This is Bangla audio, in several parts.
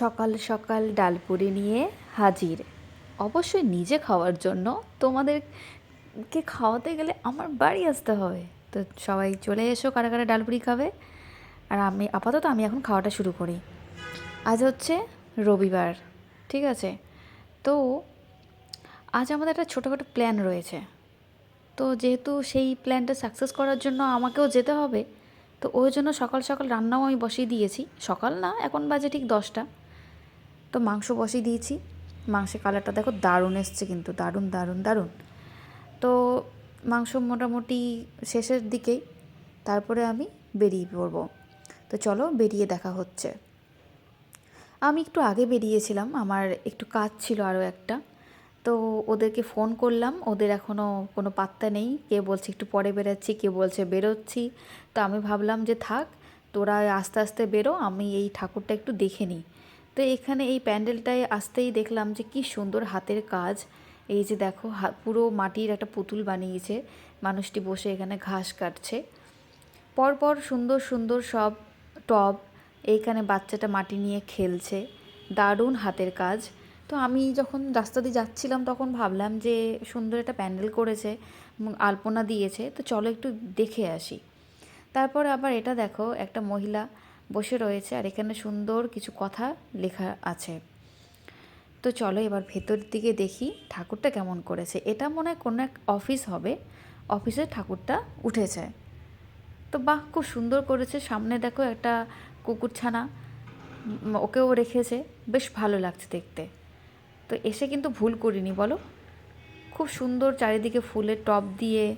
সকাল সকাল ডালপুরি নিয়ে হাজির। অবশ্যই নিজে খাওয়ার জন্য তোমাদেরকে খাওয়াতে গেলে আমার বাড়ি আসতে হবে। তো সবাই চলে এসো, কারা কারা ডালপুরি খাবে। আর আমি, আপাতত আমি এখন খাওয়াটা শুরু করি। আজ হচ্ছে রবিবার, ঠিক আছে? তো আজ আমাদের একটা ছোটোখাটো প্ল্যান রয়েছে। তো যেহেতু সেই প্ল্যানটা সাকসেস করার জন্য আমাকেও যেতে হবে, তো ওই জন্য সকাল সকাল রান্নাও আমি বসিয়ে দিয়েছি। সকাল না, এখন বাজে ঠিক দশটা। তো মাংস বসিয়ে দিয়েছি। মাংসের কালারটা দেখো দারুণ এসছে কিন্তু, দারুণ দারুণ দারুণ। তো মাংস মোটামুটি শেষের দিকেই, তারপরে আমি বেরিয়ে পড়ব। তো চলো বেরিয়ে দেখা হচ্ছে। আমি একটু আগে বেরিয়েছিলাম, আমার একটু কাজ ছিল আরও একটা। তো ওদেরকে ফোন করলাম, ওদের এখনও কোনো পাত্তা নেই। কে বলছে একটু পরে বেরোচ্ছি, কে বলছে বেরোচ্ছি। তো আমি ভাবলাম যে থাক, তোরা আস্তে আস্তে বেরো, আমি এই ঠাকুরটা একটু দেখে নিই। তো এখানে এই প্যান্ডেলটায় আসতেই দেখলাম যে কি সুন্দর হাতের কাজ। এই যে দেখো পুরো মাটির একটা পুতুল বানিয়েছে। মানুষটি বসে এখানে ঘাস কাটছে। পরপর সুন্দর সুন্দর সব টব এইখানে বাচ্চাটা মাটি নিয়ে খেলছে। দারুণ হাতের কাজ। তো আমি যখন রাস্তা দিয়ে যাচ্ছিলাম তখন ভাবলাম যে সুন্দর একটা প্যান্ডেল করেছে আলপনা দিয়েছে। তো চলো একটু দেখে আসি। তারপর আবার এটা দেখো, একটা মহিলা বসে রয়েছে আর এখানে সুন্দর কিছু কথা লেখা আছে। তো চলো এবার ভেতর দিকে দেখি ঠাকুরটা কেমন করেছে। এটা মনে হয় কোনো এক অফিস হবে। অফিসে ঠাকুরটা উঠেছে। তো বাহ, খুব সুন্দর করেছে। সামনে দেখো একটা কুকুরছানা ওকেও রেখেছে। বেশ ভালো লাগছে দেখতে। তো এসে কিন্তু ভুল করিনি, বলো। খুব সুন্দর চারিদিকে ফুলের টব দিয়ে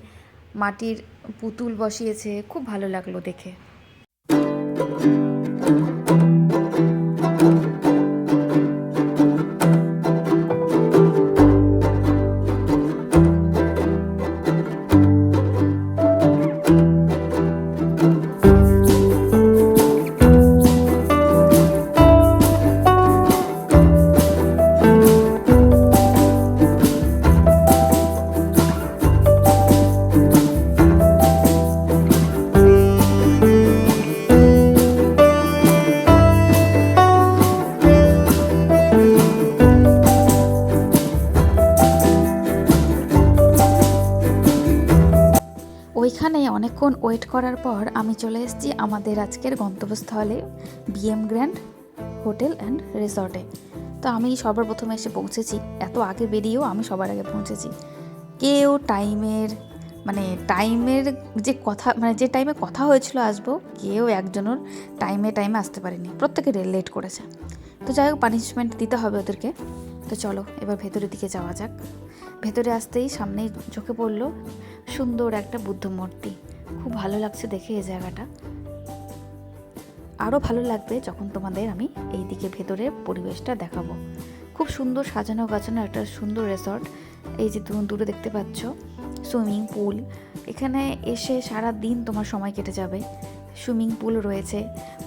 মাটির পুতুল বসিয়েছে। খুব ভালো লাগল দেখে। Thank you. ওইখানে অনেকক্ষণ ওয়েট করার পর আমি চলে এসেছি আমাদের আজকের গন্তব্যস্থলে বিএম গ্র্যান্ড হোটেল অ্যান্ড রিসর্টে তো আমি সবার প্রথমে এসে পৌঁছেছি। এত আগে বেরিয়েও আমি সবার আগে পৌঁছেছি। কেউ টাইমের মানে টাইমের যে কথা মানে যে টাইমে কথা হয়েছিল আসব, কেউ একজনের টাইমে টাইমে আসতে পারেনি। প্রত্যেকে লেট করেছে। তো যাই হোক পানিশমেন্ট দিতে হবে ওদেরকে। তো চলো, এবার ভেতরের দিকে যাওয়া যাক। ভেতরে আসতেই সামনেই চোখে পড়ল সুন্দর একটা বুদ্ধ মূর্তি খুব ভালো লাগছে দেখে এই জায়গাটা। আরও ভালো লাগবে যখন তোমাদের আমি এই দিকে ভেতরের পরিবেশটা দেখাবো। খুব সুন্দর সাজানো গাছানো একটা সুন্দর রিসর্ট। এই যে তুমি দূরে দেখতে পাচ্ছ, সুইমিং পুল। এখানে এসে সারা দিন তোমার সময় কেটে যাবে। সুইমিং পুল রয়েছে,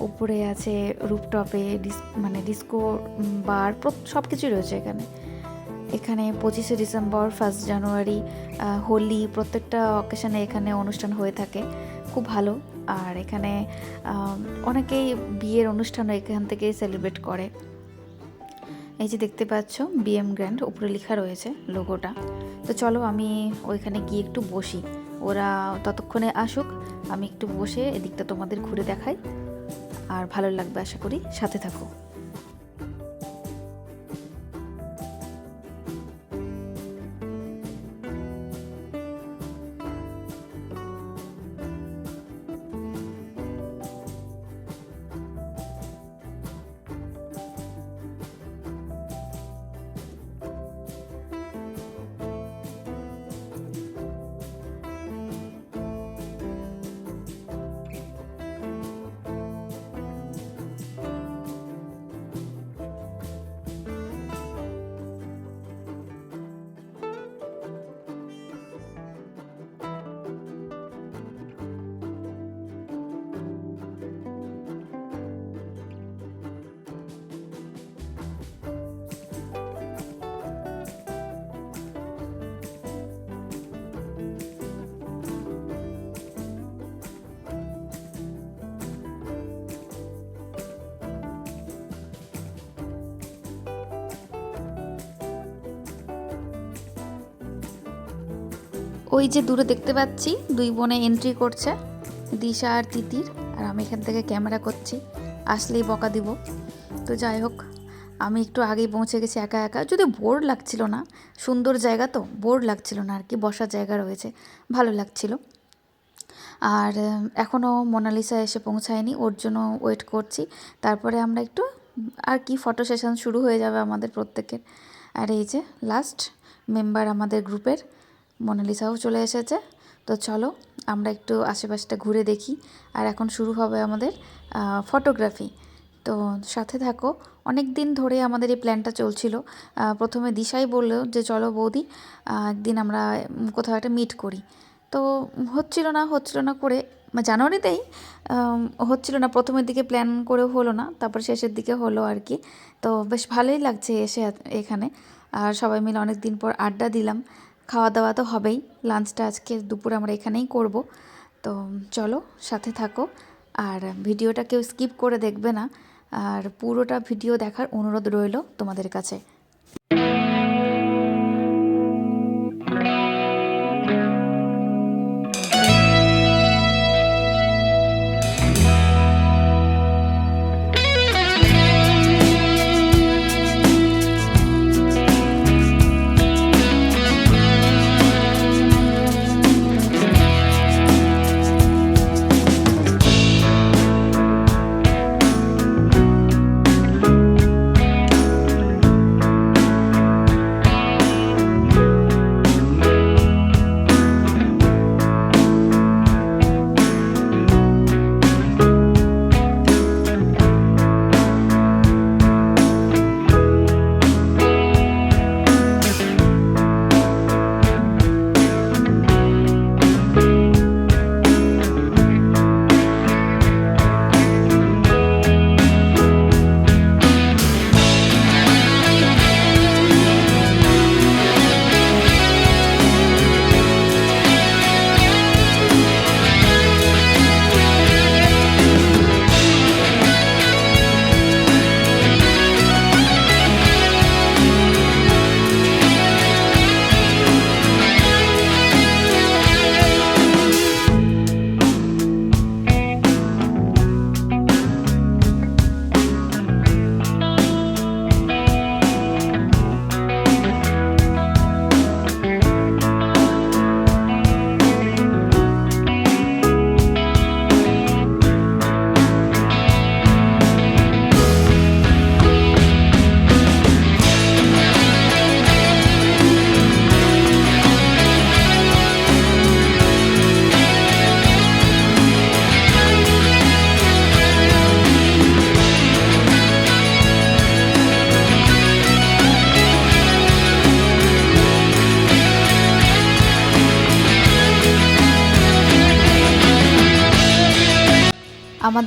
উপরে আছে রুপটপে ডিস মানে ডিস্কো বার সব কিছুই রয়েছে এখানে। এখানে পঁচিশে ডিসেম্বর, ফার্স্ট জানুয়ারি হোলি প্রত্যেকটা অকেশনে এখানে অনুষ্ঠান হয়ে থাকে। খুব ভালো। আর এখানে অনেকেই বিয়ের অনুষ্ঠানও এখান থেকে সেলিব্রেট করে। এই যে দেখতে পাচ্ছ বিএম গ্র্যান্ড উপরে লেখা রয়েছে লোগোটা তো চলো আমি ওইখানে গিয়ে একটু বসি। ওরা ততক্ষণে আসুক, আমি একটু বসে এদিকটা তোমাদের ঘুরে দেখাই। আর ভালো লাগবে আশা করি, সাথে থাকো। ওই যে দূরে দেখতে পাচ্ছি, দুই বোনে এন্ট্রি করছে, দিশা আর তিতির, আর আমি এখান থেকে ক্যামেরা করছি, আসলেই বকা দিব। তো যাই হোক, আমি একটু আগেই পৌঁছে গেছি একা একা। যদি বোর লাগছিল না, সুন্দর জায়গা তো বোর লাগছিল না আর কি, বসার জায়গা রয়েছে, ভালো লাগছিল। আর এখনও মোনালিসা এসে পৌঁছায়নি, ওর জন্য ওয়েট করছি। তারপরে আমরা একটু, আর কি ফটো সেশন শুরু হয়ে যাবে আমাদের প্রত্যেকের। আর এই যে লাস্ট মেম্বার আমাদের গ্রুপের মোনালিসাও চলে এসেছে। তো চলো, আমরা একটু আশেপাশটা ঘুরে দেখি। আর এখন শুরু হবে আমাদের ফটোগ্রাফি তো সাথে থাকো অনেক দিন ধরে আমাদের এই প্ল্যানটা চলছিল। প্রথমে দিশাই বলল যে, চলো বৌদি একদিন আমরা কোথাও একটা মিট করি। তো হচ্ছিল না হচ্ছিল না করে মানে জানুয়ারিতেই হচ্ছিল না, প্রথমের দিকে প্ল্যান করে হলো না, তারপর শেষের দিকে হলো আর কি। তো বেশ ভালোই লাগছে এসে এখানে। আর সবাই মিলে অনেক দিন পর আড্ডা দিলাম। খাওয়া দাওয়া তো হবেই। লাঞ্চটা আজকে দুপুর আমরা এখানেই করব। তো চলো, সাথে থাকো। আর ভিডিওটা কেউ স্কিপ করে দেখবে না। আর পুরোটা ভিডিও দেখার অনুরোধ রইল তোমাদের কাছে।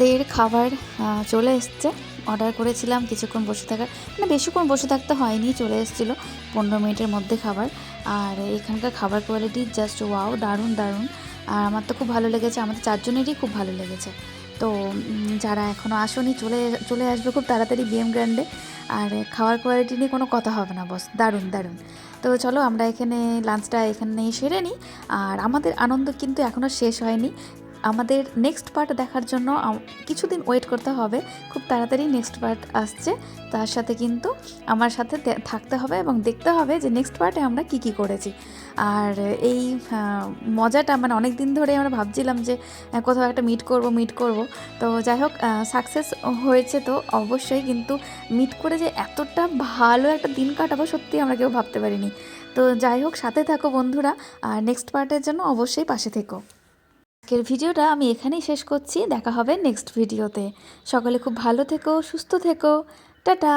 আমাদের খাবার চলে এসছে। অর্ডার করেছিলাম, কিছুক্ষণ বসে থাকার। মানে বেশিক্ষণ বসে থাকতে হয়নি, চলে এসেছিল পনেরো মিনিটের মধ্যে খাবার। আর এখানকার খাবার কোয়ালিটি জাস্ট ওয়াও দারুণ দারুণ। আর আমার তো খুব ভালো লেগেছে, আমাদের চারজনেরই খুব ভালো লেগেছে। তো যারা এখনও আসনি, চলে চলে আসবে খুব তাড়াতাড়ি বিএম গ্র্যান্ডে আর খাওয়ার কোয়ালিটি নিয়ে কোনো কথা হবে না বস দারুণ দারুণ। তো চলো, আমরা এখানে লাঞ্চটা এখানে সেরে নিই। আর আমাদের আনন্দ কিন্তু এখনও শেষ হয়নি। আমাদের নেক্সট পার্ট দেখার জন্য কিছুদিন ওয়েট করতে হবে। খুব তাড়াতাড়ি নেক্সট পার্ট আসছে। তার সাথে কিন্তু আমার সাথে থাকতে হবে এবং দেখতে হবে যে নেক্সট পার্টে আমরা কি কি করেছি। আর এই মজাটা মানে অনেক দিন ধরে আমরা ভাবছিলাম যে কোথাও একটা মিট করব মিট করব। তো যাই হোক সাকসেস হয়েছে তো অবশ্যই কিন্তু মিট করে যে এতটা ভালো একটা দিন কাটাবো সত্যি আমরা কেউ ভাবতে পারিনি। তো যাই হোক, সাথে থাকো বন্ধুরা। আর নেক্সট পার্টের জন্য অবশ্যই পাশে থেকো। আজকের ভিডিওটা আমি এখানেই শেষ করছি। দেখা হবে নেক্সট ভিডিওতে। সকলে খুব ভালো থেকো, সুস্থ থেকো। টাটা!